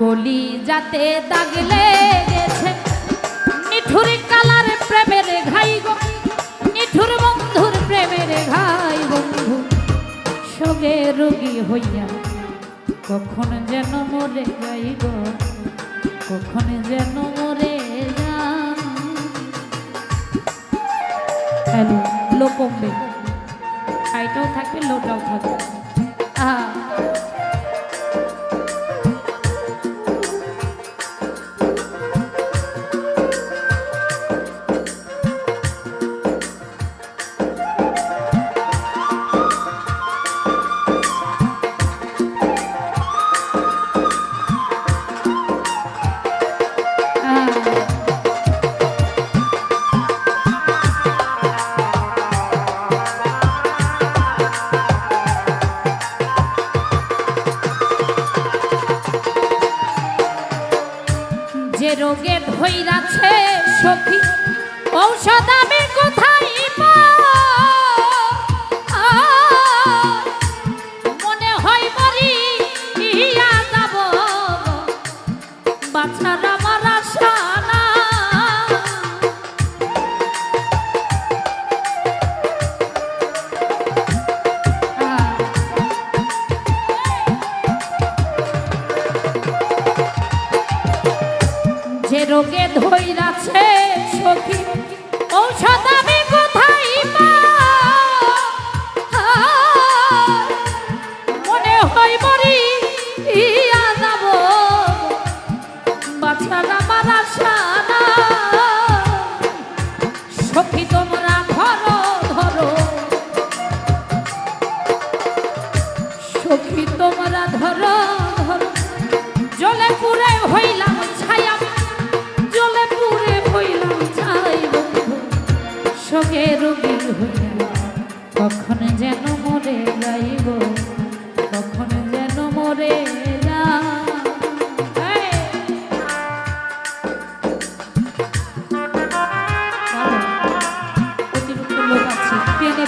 কলি যাতে দাগলে গেছে নিঠুর কালার প্রেমের ঘাই গো। নিঠুর বন্ধুর প্রেমের ঘাই বন্ধু সগে রোগী হইয়া কখন যেন মরে যাই গো। কখন যেন মরে যা হ্যালো লো থাকবে, লোটাও থাকবে। আহ রোগে ধৈরাছে সখী। ঔষধ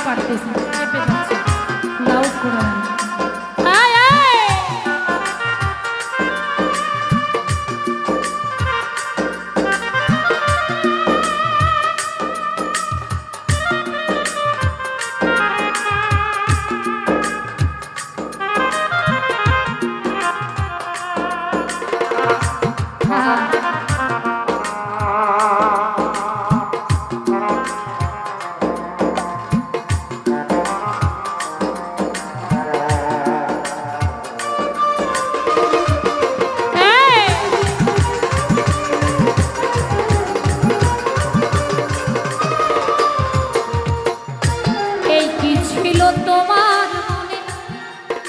পারতেছি চেপে যাচ্ছে লাউড করে।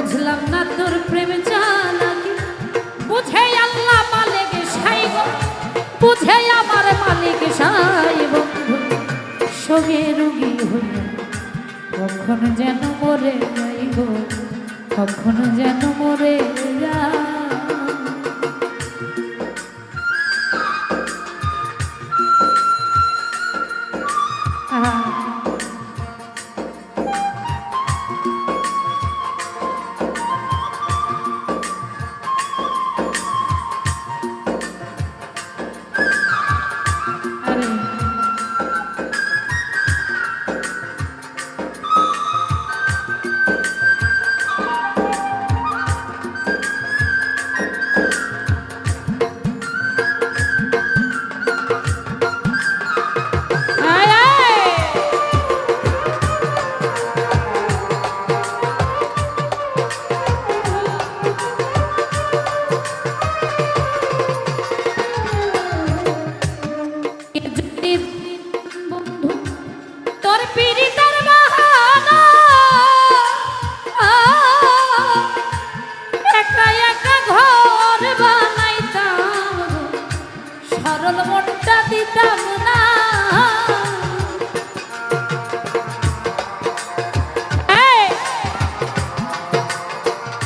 বুঝলাম না তোর প্রেম চালাকি। বুঝে আল্লাহ মালিক সাই বুঝে আমার মালিক সাইব সঙ্গে রুগী হইয়া কখন যেন মরে যাই গো কখন যেন মরে যা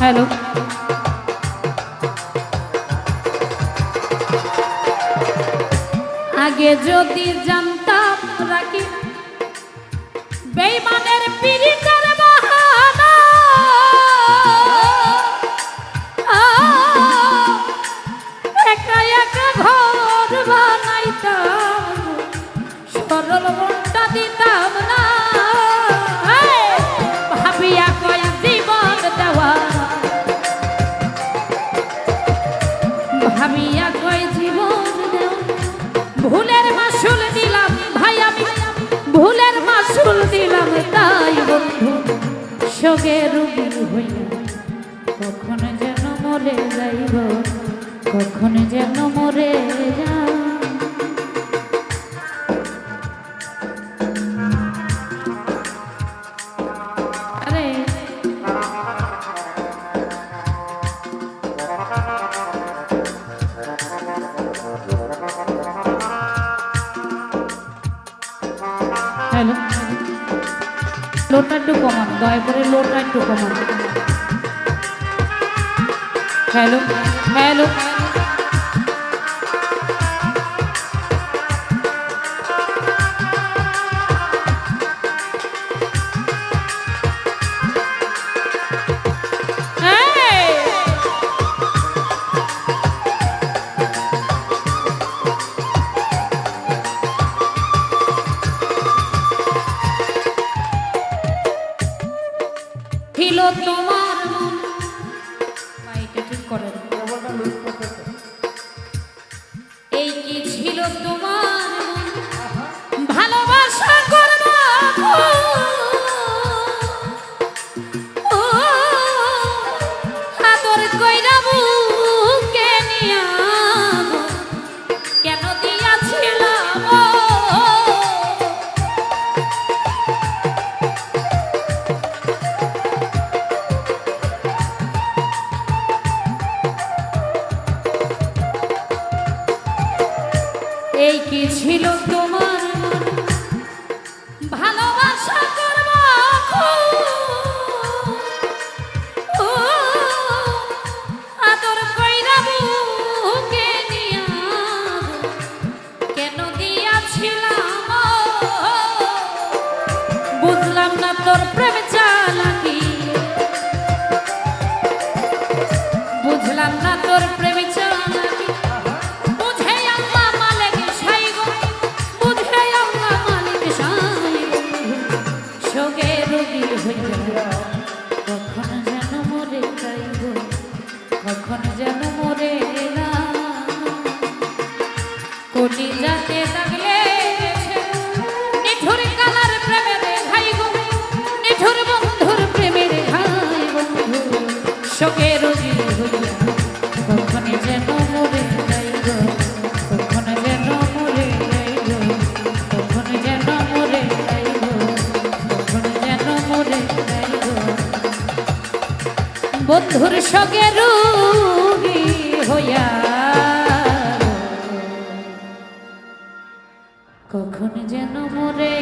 হ্যালো। আগে যদি জানতাম রাখি বেইমানের পিরিতের ভাবিয়া কয় জীবন ভুলের মাসুল দিলাম, ভাই আমি। ভুলের মাসুল দিলাম তাই বন্ধু। সগে রুগী হইয়া কখন যেন মরে যাইব, কখন যেন মরে যা হ্যালো। লোটা একটু কমান দয়া করে লোটা একটু কমান। Hello hello. ছিল তোমার এই কি ছিল তোমার যেন বন্ধুর সঙ্গে রুগী হইয়া কখন যেন মরে